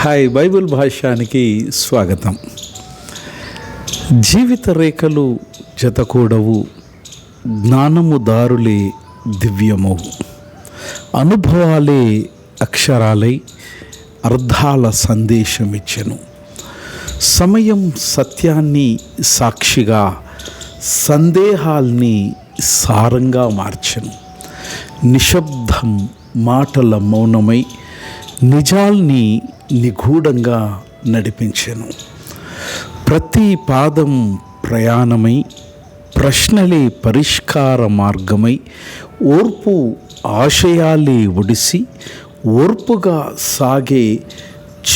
Hi Bible భాష్యానికి స్వాగతం. జీవిత రేఖలు జతకూడవు జ్ఞానము దారులే దివ్యమవు అనుభవాలే అక్షరాలై అర్థాల సందేశమిచ్చెను. సమయం సత్యాన్ని సాక్షిగా సందేహాల్ని సారంగా మార్చెను. నిశ్శబ్దం మాటల మౌనమై నిజాల్ని నిగూఢంగా నడిపించెను. ప్రతి పాదం ప్రయాణమై ప్రశ్నలే పరిష్కార మార్గమై ఓర్పు ఆశయాలే ఒడిసి ఓర్పుగా సాగే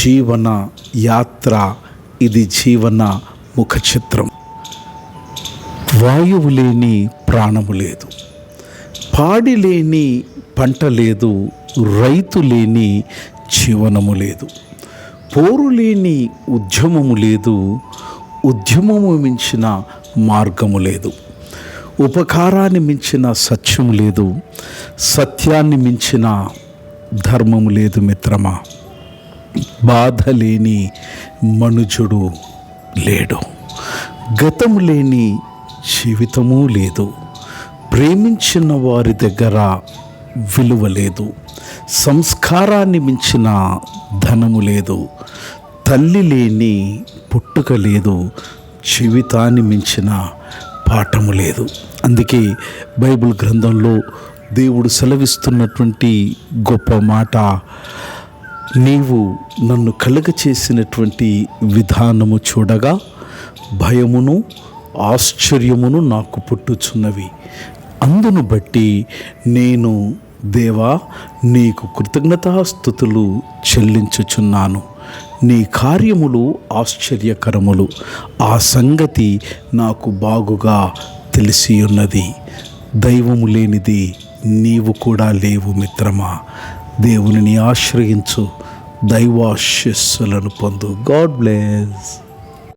జీవన యాత్ర ఇది జీవన ముఖచిత్రం. వాయువు లేని ప్రాణము లేదు. పాడి లేని పంట లేదు. రైతు లేని జీవనము లేదు. పోరు లేని ఉద్యమము లేదు. ఉద్యమము మించిన మార్గము లేదు. ఉపకారాన్ని మించిన సత్యము లేదు. సత్యాన్ని మించిన ధర్మము లేదు మిత్రమా. బాధ లేని మనుజుడు లేడు. గతము లేని జీవితము లేదు. ప్రేమించిన వారి దగ్గర విలువ లేదు. సంస్కారాన్ని మించిన ధనము లేదు. తల్లి లేని పుట్టుక లేదు. జీవితాన్ని మించిన పాఠము లేదు. అందుకే బైబిల్ గ్రంథంలో దేవుడు సెలవిస్తున్నటువంటి గొప్ప మాట నీవు నన్ను కలుగ చేసినటువంటి విధానము చూడగా భయమును ఆశ్చర్యమును నాకు పుట్టుచున్నవి. అందును బట్టి నేను దేవా నీకు కృతజ్ఞతాస్థుతులు చెల్లించుచున్నాను. నీ కార్యములు ఆశ్చర్యకరములు. ఆ సంగతి నాకు బాగుగా తెలిసి ఉన్నది దైవము లేనిది నీవు కూడా లేవు మిత్రమా. దేవునిని ఆశ్రయించు. దైవాశస్సులను పొందు. God bless.